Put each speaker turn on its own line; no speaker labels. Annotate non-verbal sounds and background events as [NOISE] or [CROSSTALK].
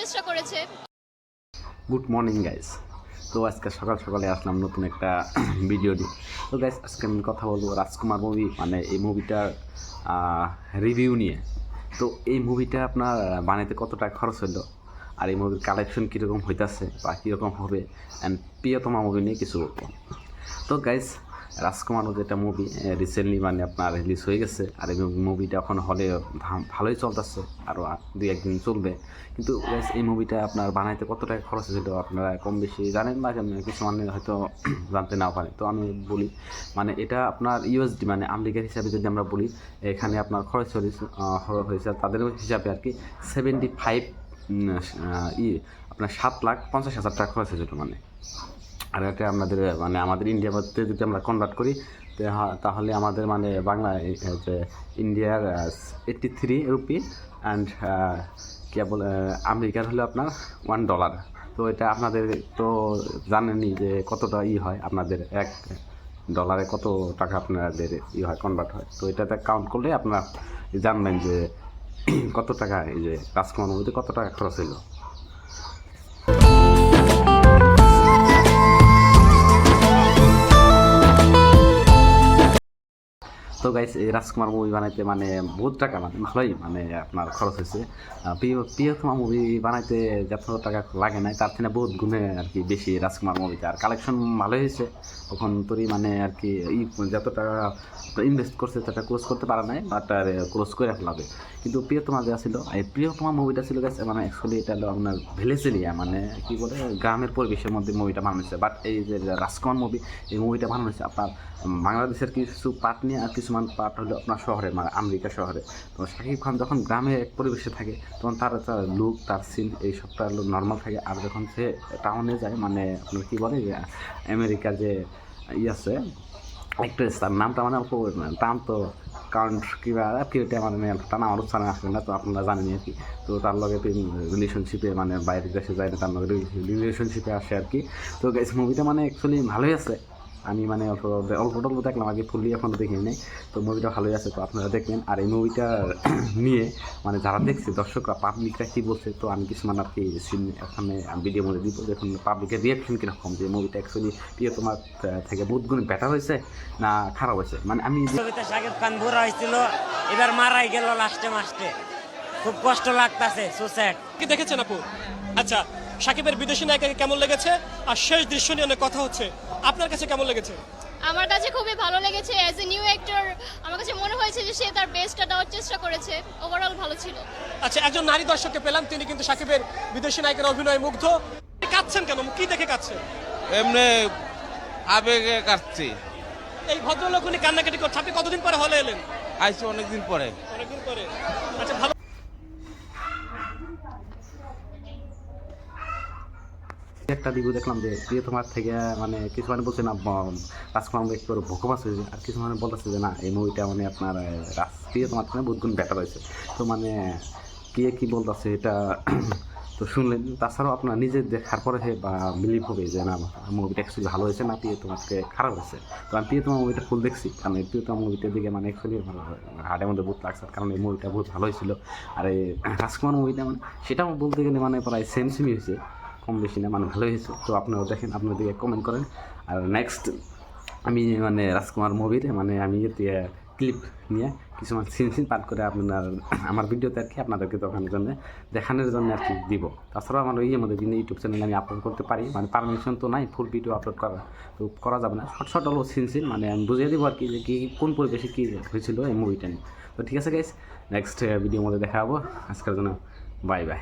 চেষ্টা করেছে।
Good morning guys তো আজকে সকাল সকালে আসলাম নতুন একটা [CLEARS THROAT] ভিডিও নিয়ে তো গাইস আজকে আমি কথা বলব রাজকুমার মুভি মানে এই মুভিটার রিভিউ নিয়ে। তো এই মুভিটা আপনার বানাইতে কত টাকা খরচ হলো আর এই মুভির কালেকশন কীরকম হইতাছে বা কীরকম হবে? অ্যান্ড প্রিয়তমা মুভি নিয়ে কিছু বলব। তো গাইস রাজকুমার যেটা মুভি রিসেন্টলি মানে আপনার রিলিজ হয়ে গেছে, আর এই মুভিটা এখন হলে ভালোই চলতেছে আরও দুই একদিন চলবে। কিন্তু এই মুভিটা আপনার বানাইতে কত টাকা খরচ হয়েছিল, আপনারা কম বেশি জানেন বা কিছু মানে হয়তো [CLEARS THROAT] জানতে নাও পারে তো আমি বলি মানে এটা আপনার ইউএসডি মানে আমেরিকার হিসাবে যদি আমরা বলি, এখানে আপনার খরচ হয়েছে হয়েছে তাদের হিসাবে আর কি সেভেন্টি ফাইভ ই, আপনার সাত লাখ পঞ্চাশ হাজার টাকা খরচ হয়েছিল মানে। আর এটা আমাদের মানে আমাদের ইন্ডিয়ার মধ্যে যদি আমরা কনভার্ট করি তাহলে আমাদের মানে বাংলা যে ইন্ডিয়ার এইট্টি থ্রি রুপি অ্যান্ড কেবল আমেরিকার হলো আপনার ওয়ান ডলার তো এটা আপনাদের তো জানেনই যে কতটা ই হয়, আপনাদের এক ডলারে কত টাকা আপনাদের ই হয় কনভার্ট হয়। তো এটাতে কাউন্ট করলে আপনারা জানবেন যে [CLEARS THROAT] কত টাকা এই যে রাজকুমার মধ্যে কত টাকা খরচ হলো তো গাইস এই রাজকুমার মুভি বানাইতে মানে বহুত টাকা মানে ভালোই মানে আপনার খরচ হয়েছে। প্রিয় প্রিয়তমা মুভি বানাইতে যত টাকা লাগে নাই, তার থেকে বহুত গুণে আর কি বেশি রাজকুমার মুভিতে আর কালেকশন ভালো হয়েছে। তখন তোরই মানে আর কি যত টাকা ইনভেস্ট করছে সেটা ক্লোজ করতে পারে নাই বাট আর ক্লোজ করে ফেলাবে। কিন্তু প্রিয়তমা যে ছিল এই প্রিয়তমা মুভিটা ছিল গেছে মানে অ্যাকচুয়ালি এটা হলো আপনার ভিলেজ এরিয়া মানে কি বলে, গ্রামের পরিবেশের মধ্যে মুভিটা বানানো হয়েছে। বাট এই যে রাজকুমার মুভি এই মুভিটা বানানো হয়েছে, আপনার বাংলাদেশের কিছু পার্ট নিয়ে আর কিছুমান পার্ট হলো আপনার শহরে মানে আমেরিকা শহরে। তো শাকিব খান যখন গ্রামে এক পরিবেশে থাকে, তখন তার তার লুক তার সিন এই সবটা নর্মাল থাকে। আর যখন সে টাউনে যায় মানে আপনার কি বলে, যে আমেরিকার যে ই আছে অ্যাক্ট্রেস তার নামটা মানে অল্প টান তো কাউন্ট কিবা কিউটে মানে টানা আমার উচ্চারণ আসবে না, তো আপনারা জানেন আর কি। তো তার লগে রিলেশনশিপে মানে বাইরের দেশে যায় না, তার লগে রিলেশনশিপে আসে আর কি। তো মুভিটা মানে অ্যাকচুয়ালি ভালোই আছে। আমি মানে অল্প অল্প টল্প দেখলাম আগে ফুললি এখনও দেখি নাই। তো মুভিটা ভালোই আছে তো আপনারা দেখবেন। আর এই মুভিটা [CLEARS THROAT] নিয়ে মানে যারা দেখছে দর্শকরা পাবলিকরা কী বলছে তো আমি কিছু মানে আর কি সিন এখানে ভিডিও মধ্যে দিব। দেখুন পাবলিকের রিয়াকশন কীরকম যে মুভিটা অ্যাকচুয়ালি প্রিয় তোমার থেকে বহুত গুণ বেটার হয়েছে না খারাপ হয়েছে? মানে আমি
সাকিব খান বুড়া হয়েছিল এবার মারাই গেল লাস্টে মাস্টে। খুব কষ্ট লাগতাছে সুস্যাড
কি দেখেছেন আপু? আচ্ছা সাকিবের বিদেশি নায়িকাকে কেমন লেগেছে? আর শেষ দৃশ্য নিয়ে অনেক কথা হচ্ছে। আপনার কাছে কেমন লেগেছে?
আমার কাছে খুবই ভালো লেগেছে। অ্যাজ এ নিউ অ্যাক্টর আমার কাছে মনে হয়েছে যে সে তার বেস্টটা দেওয়ার চেষ্টা করেছে। ওভারঅল ভালো ছিল।
আচ্ছা একজন নারী দর্শককে পেলাম তিনি কিন্তু সাকিবের বিদেশি নায়িকার অভিনয় মুগ্ধ। কাঁদছেন কেন? কি দেখে কাঁদছেন
এমনি আবেগে কাটছি
এই ভদ্রলোক উনি কান্নাকাটি করছে। আপনি কতদিন পরে হলে এলেন?
আইসি অনেকদিন পরে।
অনেকদিন পরে। আচ্ছা ভালো
একটা রিভিউ দেখলাম যে প্রিয় তোমার থেকে মানে কিছু মানে বলছে না রাজকুমার একটু ভোকবাস হয়েছে। আর কিছু মানে বলতেছে যে, না, এই মুভিটা মানে আপনার প্রিয় তোমার থেকে বহুত গুণ বেটার হয়েছে। তো মানে কে কী বলতেছে এটা [CLEARS THROAT] তো শুনলেন। তাছাড়াও আপনার নিজে দেখার পরে বা বিলিভ হবে যে, না মুভিটা অ্যাকচুয়ালি ভালো হয়েছে না, প্রিয় তোমাকে খারাপ হয়েছে। তো আমি প্রিয় তোমার মুভিটা ফুল দেখছি। কারণ এই প্রিয় তোমার মুভিটার দিকে মানে অ্যাকচুয়ালি হার্টের মধ্যে বহুত লাগছে। কারণ এই মুভিটা বহুত ভালো হয়েছিল। আর এই [CLEARS THROAT] রাজকুমার মুভিটা মানে সেটাও বলতে গেলে মানে প্রায় সেম সেমই হয়েছে। কম বেশি না মানে ভালোই হয়েছে। তো আপনারাও দেখেন আপনার দিকে কমেন্ট করেন। আর নেক্সট আমি মানে রাজকুমার মুভির মানে আমি ক্লিপ নিয়ে কিছুমান সিন সিন পাঠ করে আপনার, আমার ভিডিওতে আর কি আপনাদেরকে দেখানোর জন্য দেখানোর জন্য আর কি দিব। তাছাড়াও আমার ইয়ের মধ্যে বিভিন্ন ইউটিউব চ্যানেলে আমি আপলোড করতে পারি মানে পারমিশন তো নাই ফুল ভিডিও আপলোড করা, তো করা যাবে না। শর্ট শর্ট হলো সিন সিন মানে আমি বুঝিয়ে দিব আর কি যে কী, কোন পরিবেশে কী হয়েছিল এই মুভিটা নিয়ে। তো ঠিক আছে গাইস নেক্সট ভিডিওর মধ্যে দেখা হব। আজকের জন্য বাই বাই